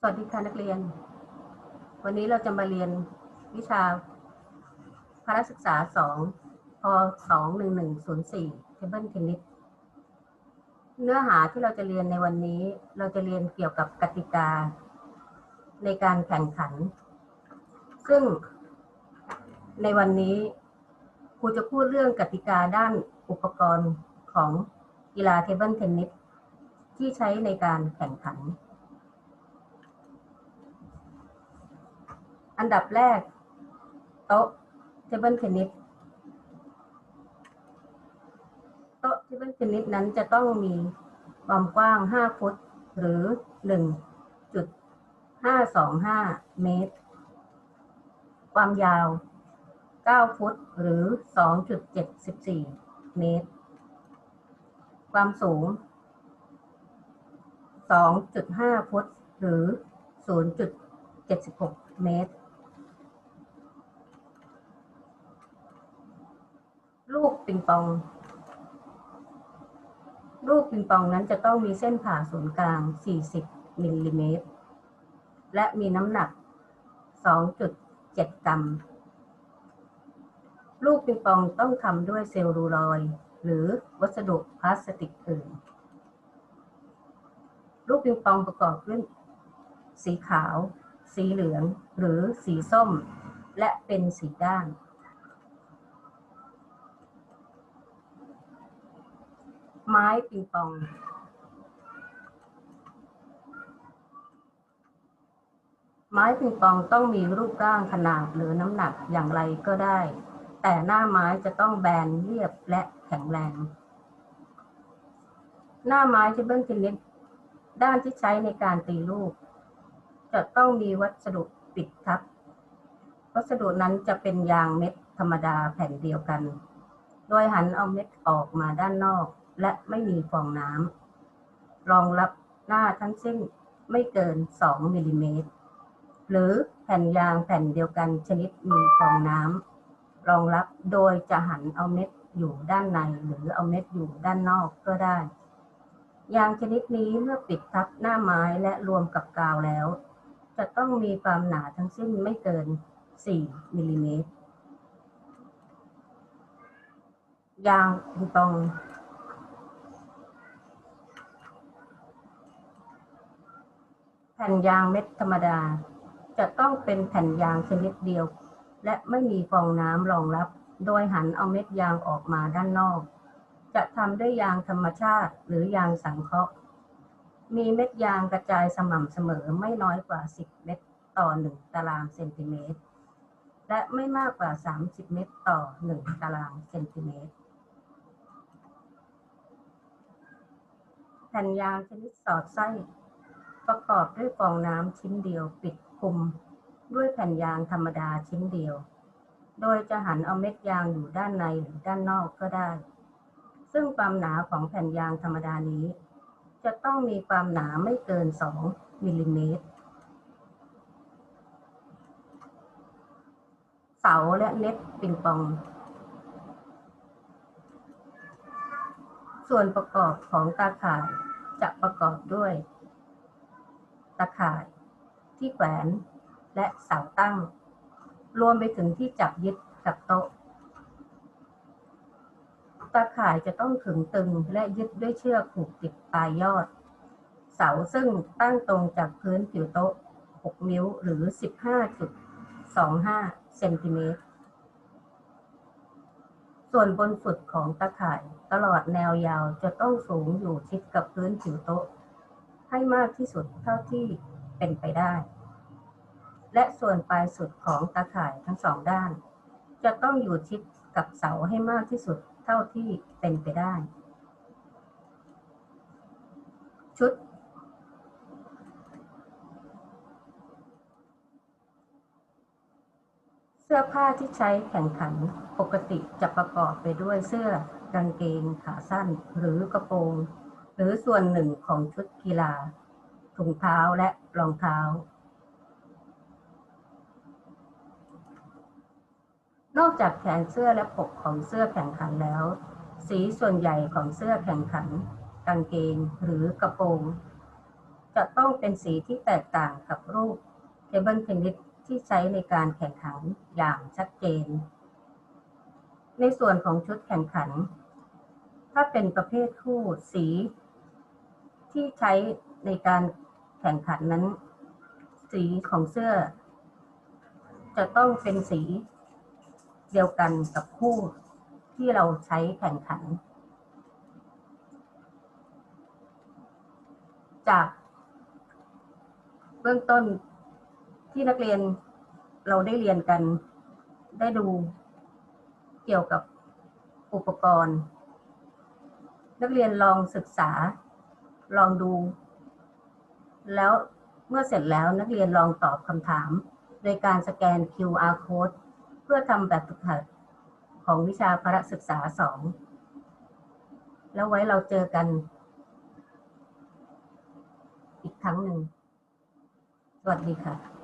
สวัสดีค่ะนักเรียน วันนี้เราจะมาเรียนวิชาพละศึกษาสองพสองหนึ่งหนึ่งศูนย์สี่เทเบิลเทนนิสเนื้อหาที่เราจะเรียนในวันนี้ เราจะเรียนเกี่ยวกับกติกา ในการแข่งขัน ซึ่งในวันนี้ครูจะพูดเรื่องกติกาด้านอุปกรณ์ของกีฬาเทเบิลเทนนิสที่ใช้ในการแข่งขัน อันดับแรกโต๊ะเทเบิลเทนนิสโต๊ะเทเบิลเทนนิสนั้นจะต้องมีความกว้าง 5 ฟุต หรือ 1.525 เมตร ความยาว 9 ฟุต หรือ 2.74 เมตร ความสูง 2.5 ฟุต หรือ 0.76 เมตร ลูก ปิงปอง ลูกปิงปองนั้นจะต้องมีเส้นผ่าศูนย์กลาง 40มิลลิเมตร และมีน้ำหนัก 2.7 กรัม ลูกปิงปองต้องทำด้วยเซลลูลอยหรือวัสดุพลาสติกอื่น ลูกปิงปองประกอบด้วยสีขาว สีเหลือง หรือสีส้ม และเป็นสีด้าน ไม้ปิงปอง ไม้ปิงปองต้องมีรูปร่างขนาดหรือน้ำหนักอย่างไรก็ได้ แต่หน้าไม้จะต้องแบนเรียบและแข็งแรง หน้าไม้ที่เบิ้ลเทนนิสด้านที่ใช้ในการตีลูก จะต้องมีวัสดุปิดทับ วัสดุนั้นจะเป็นยางเม็ดธรรมดาแผ่นเดียวกัน โดยหันเอาเม็ดออกมาด้านนอก และไม่มีฟองน้ำรองรับหน้าทั้งสิ้นไม่เกิน 2มิลลิเมตร หรือแผ่นยางแผ่นเดียวกันชนิดมีฟองน้ำรองรับโดยจะหันเอาเม็ดอยู่ด้านในหรือเอาเม็ดอยู่ด้านนอกก็ได้ ยางชนิดนี้เมื่อปิดทับหน้าไม้และรวมกับกาวแล้ว จะต้องมีความหนาทั้งสิ้นไม่เกิน 4มิลลิเมตรยางปิงปอง แผ่นยางเม็ดธรรมดา จะต้องเป็นแผ่นยางชนิดเดียว และไม่มีฟองน้ำรองรับ โดยหันเอาเม็ดยางออกมาด้านนอก จะทำด้วยยางธรรมชาติหรือยางสังเคราะห์ มีเม็ดยางกระจายสม่ำเสมอไม่น้อยกว่า 10 เม็ดต่อ 1 ตารางเซนติเมตร และไม่มากกว่า 30 เม็ดต่อ 1 ตารางเซนติเมตรแผ่นยางชนิดสอดไส้ ประกอบด้วยฟองน้ำชิ้นเดียวปิดคลุมด้วยแผ่นยางธรรมดาชิ้นเดียว โดยจะหันเอาเม็ดยางอยู่ด้านในหรือด้านนอกก็ได้ ซึ่งความหนาของแผ่นยางธรรมดานี้ จะต้องมีความหนาไม่เกิน 2มิลลิเมตร เสาและเน็ตปิงปอง ส่วนประกอบของตาข่ายจะประกอบด้วย ตาข่ายที่แขวนและเสาตั้ง รวมไปถึงที่จับยึดกับโต๊ะตาข่ายจะต้องขึงตึงและยึดด้วยเชือกผูกติดปลายยอด เสาซึ่งตั้งตรงจากพื้นผิวโต๊ะ 6 นิ้วหรือ 15.25 เซนติเมตร ส่วนบนสุดของตาข่ายตลอดแนวยาวจะต้องสูงอยู่ชิดกับพื้นผิวโต๊ะ ให้มากที่สุดเท่าที่เป็นไปได้ และส่วนปลายสุดของตาข่ายทั้งสองด้าน จะต้องอยู่ชิดกับเสาให้มากที่สุดเท่าที่เป็นไปได้ ชุด เสื้อผ้าที่ใช้แข่งขันปกติจะประกอบไปด้วยเสื้อกางเกงขาสั้นหรือกระโปรง หรือส่วนหนึ่งของชุดกีฬาถุงเท้าและรองเท้า นอกจากแขนเสื้อและปกของเสื้อแข่งขันแล้ว สีส่วนใหญ่ของเสื้อแข่งขัน กางเกงหรือกระโปรง จะต้องเป็นสีที่แตกต่างกับรูปเทเบิลเทนนิสที่ใช้ในการแข่งขันอย่างชัดเจน ในส่วนของชุดแข่งขัน ถ้าเป็นประเภทคู่สี ที่ใช้ในการแข่งขันนั้น สีของเสื้อ จะต้องเป็นสีเดียวกันกับคู่ที่เราใช้แข่งขัน จากเบื้องต้นที่นักเรียนเราได้เรียนกัน ได้ดูเกี่ยวกับอุปกรณ์ นักเรียนลองศึกษา ลองดู แล้วเมื่อเสร็จแล้วนักเรียนลองตอบคำถาม โดยการสแกน QR code เพื่อทำแบบฝึกหัดของวิชาพระศึกษาสองแล้วไว้เราเจอกัน อีกครั้งหนึ่ง สวัสดีค่ะ